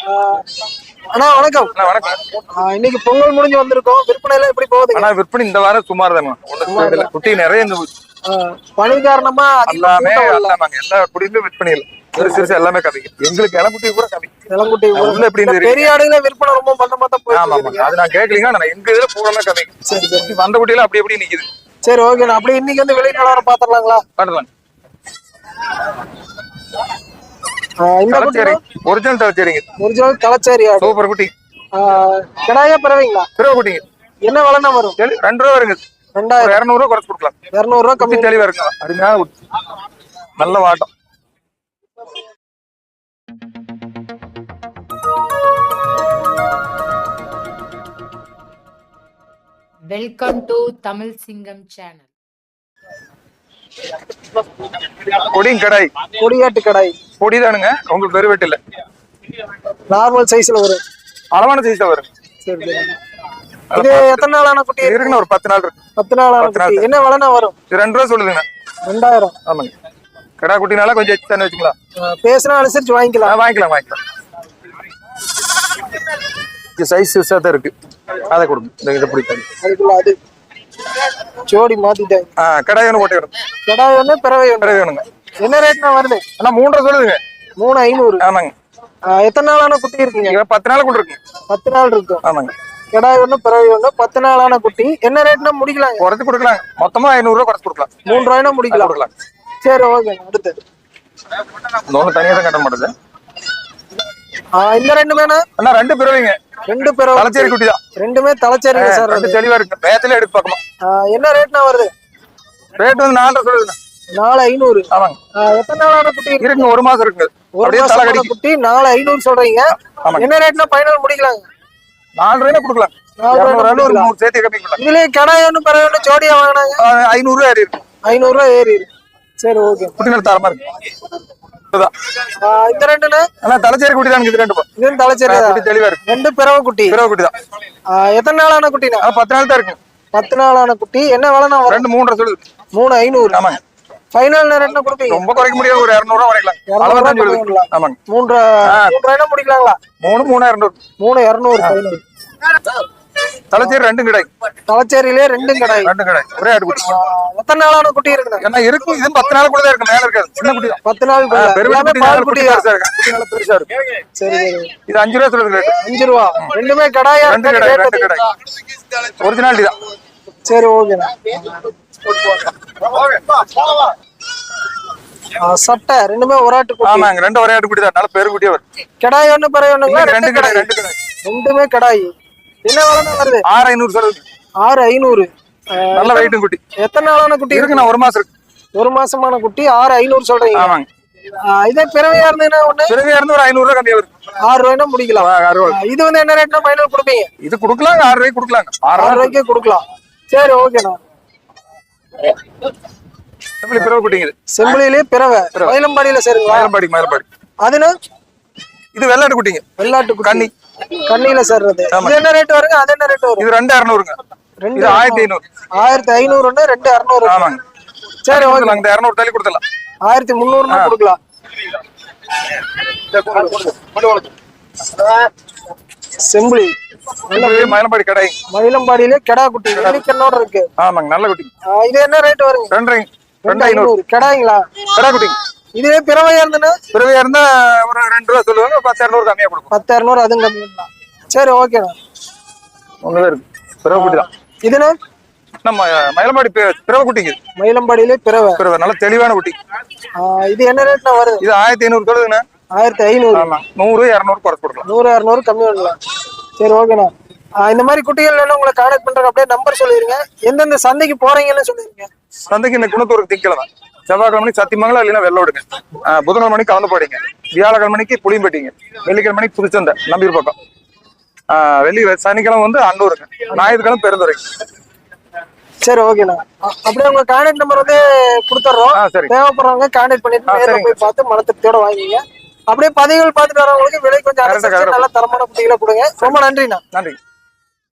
அண்ணா வணக்கம். வணக்கம். இன்னைக்கு பொங்கல் முடிஞ்சு வந்திருக்கோம். விற்பனை எல்லாம் எப்படி போகுதுங்க ஆனா விற்பனை இந்த வாரம் சுமார் தானே ஒண்ணு குட்டி நிறைய இந்த பனி காரணமா எல்லாமே எல்லா குடியிலும் விற்பனை இல்லை. சிறு சிறுசு எல்லாமே கம்மி எங்களுக்கு இளங்குட்டி கூட கம்மி இளங்குட்டி உள்ள பெரிய ஆடுகள விற்பனை ரொம்ப மந்தமா தான் போயிட்டு ஆமா ஆமா இருக்குங்க. அது நான் கேட்கலீங்க ஆனா எங்க இதுல பூரமே கம்மி சரி சரி. வந்த குட்டியில அப்படி எப்படி நிக்குது. சரி ஓகேண்ணா அப்படியே இன்னைக்கு வந்து நிலவரம் பாத்துடலாங்களா ஆஹ் இந்த குட்டி ஒரிஜினல் தலைச்சேரிங்க ஒரிஜினல் தலைச்சேரி சூப்பர் குட்டி. ஆஹ் கிடாயா பிறவைங்களா? பிறகு குட்டிங்க. என்ன விலைண்ணா வரும்? ரெண்டு ரூபா வருங்க. ரெண்டாயிரம். இருநூறு ரூபா குறைச்சு கொடுக்கலாம். இருநூறு ரூபா கம்மி. குட்டி தெளிவா இருக்குங்க அருமையான குட்டி. நல்ல வாட்டம். வெல்கம் டு தமிழ் சிங்கம் சேனல் கொடியும் கடாய். கொடியாட்டு கடாய். பொடிதானுங்க. உங்களுக்கு பெருவெட்டு இல்ல. நார்மல் சைஸ்ல வரும். அளவான சைஸ் தான் வரும். சரி சரி. இது எத்தனை நாளான குட்டி? இருக்கு? இருக்குன்னு ஒரு பத்து நாள் இருக்கு. பத்து நாளான குட்டி. என்ன விலைண்ணா வரும்? ரெண்டு ரூபா சொல்லுதுங்க. ரெண்டாயிரம். ஆமாங்க. கடா குட்டினால கொஞ்சம் எச்சு தானே வச்சுக்கலாம். பேசினா அனுசரிச்சு வாங்கிக்கலாம். வாங்கிக்கலாம் வாங்கிக்கலாம். சைஸ் தான் இருக்கு. அதை கொடுங்க. இந்த இதை பிடிக்காது. அதுக்குள்ள அது. ஜோடி மாத்திட்டாங்க ஆ கடாய் ஒன்று போட்டு விடுங்க கடாய் ஒண்ணு பிறவை கடாய் வேணுங்க என்ன ரேட்னா வருது? ஆனா மூன்றரை சொல்லுதுங்க மூணு ஐநூறு. ஆமாங்க. எத்தனை நாளான குட்டி இருக்குங்க? பத்து நாள் கொண்டு இருக்குங்க பத்து நாள் இருக்கும் ஆமாங்க. கடாய் ஒண்ணு பிறவை ஒண்ணு பத்து நாளான குட்டி. என்ன ரேட்னா முடிக்கலாங்க? குறைச்சு கொடுக்கலாம். மொத்தமா ஐநூறு ரூபா குறைச்சு கொடுக்கலாம். மூணு ரூபாய்னா முடிக்கலாம் கொடுக்கலாம். சரி ஓகே அடுத்து. இந்த ஒன்று தனியாக தான் கட்ட மாட்டேது. இந்த ரெண்டு வேணா அண்ணா ரெண்டு பிறவைங்க. ரெண்டு பிறவை. தலைச்சேரி குட்டி தான். ரெண்டுமே தலைச்சேரிங்க சார் ரெண்டு தெளிவா இருக்கு. மேத்துல எடுத்து பார்க்கணும். ஆஹ் என்ன ரேட்னா வருது? ரேட் வந்து நாலரை சொல்லுதுங்க நாலு ஐநூறு. ஆமாங்க. எத்தனை நாளான குட்டி? இருக்கு? இருக்குங்க ஒரு மாசம் இருக்குங்க. ஒரு கடிக்கு குட்டி நாலு ஐநூறு சொல்றீங்க. என்ன ரேட்னா ஃபைனல் முடிக்கலாங்க? நாலு ரூபாய் கொடுக்கலாம். இதுலயே கடாய் ஒண்ணு பிறவை ஒண்ணு ஜோடியா வாங்கினாங்க? ஐநூறு ரூபாய் ஏறி இருக்கு. ஐநூறு ரூபாய் ஏறி இருக்கு. சரி ஓகே. குட்டி நல்ல தரமா இருக்கு. இந்த ரெண்டுண்ணே ஆனா தலைச்சேரி குட்டி தான் இது ரெண்டு. இது தலைச்சேரி. குட்டி தெளிவா இருக்கு. ரெண்டு பிறவை குட்டி. குட்டி தான். எத்தனை நாளான குட்டினா? பத்து நாள் தான் இருக்கு. பத்து நாளான குட்டி. என்ன வரும்? ரெண்டு மூன்றரை சொல்லுது. மூணு ஐநூறு. ஆமாங்க. ஃபைனல் ரேட்னா கொடுப்பீங்க? ரொம்ப குறைக்க முடியாது. ஒரு இரநூறுவா குறைக்கலாம். இருநூறு அளவா ரூபா தான் சொல்லுது. ஆமாங்க. மூன்று மூன்று ரூபாய்னா முடிக்கலாங்களா? மூணு மூணாயிரம் ரூபாய் மூணு இரநூறு ஃபைனல் தலைச்சேரி ரெண்டும் கிடை. தலைச்சேரியிலே ரெண்டும் கடாய் ரெண்டும் கடை. ஒரே ஆடு குட்டி. எத்தனை நாளான குட்டி இருக்குண்ணா ஏன்னா இருக்கும். இது பத்து நாள் கூட தான் இருக்கு. மேல இருக்காது. சின்ன குட்டி பத்து நாள் குட்டி பால் குட்டி பெருசா இருக்கு. குட்டி நல்ல பெருசா இருக்கு. சரி சரி. இது அஞ்சு ரூபா சொல்லுது ரேட்டு அஞ்சு ரூபா. ரெண்டுமே கடாயா ரெண்டு? கடை ரெண்டு கடை. ஒரிஜினாலிட்டி தான். சரி ஓகேண்ணா ஆஹ் சட்டை ரெண்டுமே ஒராட்டு குட்டி. ஆமாங்க ரெண்டு ஒரே ஆடு குட்டி தான். நல்ல பெரு குட்டியா வரும். கடாய் ஒண்ணு பிறகு ஒண்ணுங்களா? ரெண்டு ரெண்டு கடை கடாய். ரெண்டு கடை ரெண்டுமே கடாய். என்ன விலை வருது? ஆறு ஐநூறு சொல்லுது ஆறு ஐநூறு. நல்ல வெயிட்டும் குட்டி. எத்தனை நாளான குட்டி இருக்கு? இருக்குண்ணா ஒரு மாசம் இருக்கு. ஒரு மாசமான குட்டி ஆறு ஐநூறு சொல்றீங்க. ஆமாங்க. இதே பிறவையா இருந்ததுன்னா ஒண்ணு? பிறகு இருந்து ஒரு ஐநூறு ரூபா கம்மியா வரும் ஆறு ரூபாய்னா முடிக்கலாம். இது வந்து என்ன ரேட்னா ஃபைனல் கொடுப்பீங்க? இது கொடுக்கலாங்க ஆறு ரூபாய்க்கு கொடுக்கலாங்க. ஆறு ரூபாய் ரூபாய்க்கே கொடுக்கலாம். சரி ஓகேண்ணா எப்படி பிறகு குட்டிங்க செம்பிளிலே பிறவை. மயிலம்பாடியில சேருங்களா? மயிலம்பாடி மயிலம்பாடி. அதுனா இது வெள்ளாட்டு குட்டிங்க. வெள்ளாட்டு குட்டி. கன்னி. கண்ணியில சேர்றது. இது என்ன ரேட் வருங்க? அது என்ன ரேட் வரும்? இது ரெண்டு அறுநூறுங்க. ரெண்டு இது ஆயிரத்தி ஐநூறு. ஆயிரத்தி ஐநூறுன்னு ரெண்டு அறுநூறு. ஆமாங்க. சரி ஓகே. இந்த இரநூறு தள்ளி கொடுத்துடலாம். ஆயிரத்தி முந்நூறுனா கொடுக்கலாம். செம்பிளி மயிலம்பாடி கடை. மயிலம்பாடியில கெடா குட்டி வெள்ளிக்கண்ணோட இருக்கு. ஆமாங்க நல்ல குட்டி. இது என்ன ரேட் வருங்க? ரெண்டு ரெண்டு ஐநூறு. கெடாங்களா? கடை குட்டிங்க இதுவே பிறவையா இருந்ததுன்னா பிறவையா இருந்தா ஒரு ரெண்டு ரூபா சொல்லுவாங்க பத்து இரநூறு கம்மியா கொடுக்கும் பத்து இரநூறு அதுவும் கம்மி சரி ஓகேண்ணா ஒண்ணுதான் இருக்கு. பிறவை குட்டி தான். இதுனா நம்ம மயிலம்பாடி பிறவை குட்டிங்க. மயிலம்பாடியிலே பிறவை. பிறவை. நல்ல தெளிவான குட்டி. இது என்ன ரேட்னா வருது? இது ஆயிரத்தி ஐநூறு சொல்லுதுங்கண்ணா ஆயிரத்தி ஐநூறு. நூறு இரநூறு குறைச்சு கொடுக்கலாம். நூறு இரநூறு கம்மி பண்ணலாம். சரி ஓகேண்ணா இந்த மாதிரி குட்டிகள் வேணும் உங்களை கான்டாக்ட் பண்றாங்க அப்படியே நம்பர் சொல்லிருங்க. எந்தெந்த சந்தைக்கு போறீங்கன்னு சொல்லிருங்க. சந்தைக்கு இந்த குணத்தூருக்கு திங்கிழமை செவ்வாய்க்கிழமை சத்தியமங்கலம் இல்லைன்னா வெள்ளோடுங்க புதன்கிழமை கலந்து போடிங்க வியாழக்கிழமைக்கு புளியம்பட்டிங்க. வெள்ளிக்கிழமைக்கு புதுச்சந்தை நம்பியூர் பக்கம். வெள்ளி சனிக்கிழமை வந்து அன்னூருங்க ஞாயிற்றுக்கிழமை பெருந்துறை. சரி ஓகேண்ணா அப்படியே உங்க கான்டாக்ட் நம்பர் வந்து கொடுத்துட்றோம் தேவைப்படுறவங்க கான்டாக்ட் பண்ணிட்டு. போய் பார்த்து மன திருப்தியோட வாங்கிங்க அப்படியே பதிவுகள் பார்த்துட்டு வரவங்களுக்கு விலை கொஞ்சம். நல்ல தரமான குட்டிகளை கொடுங்க. ரொம்ப நன்றிண்ணா. நன்றி.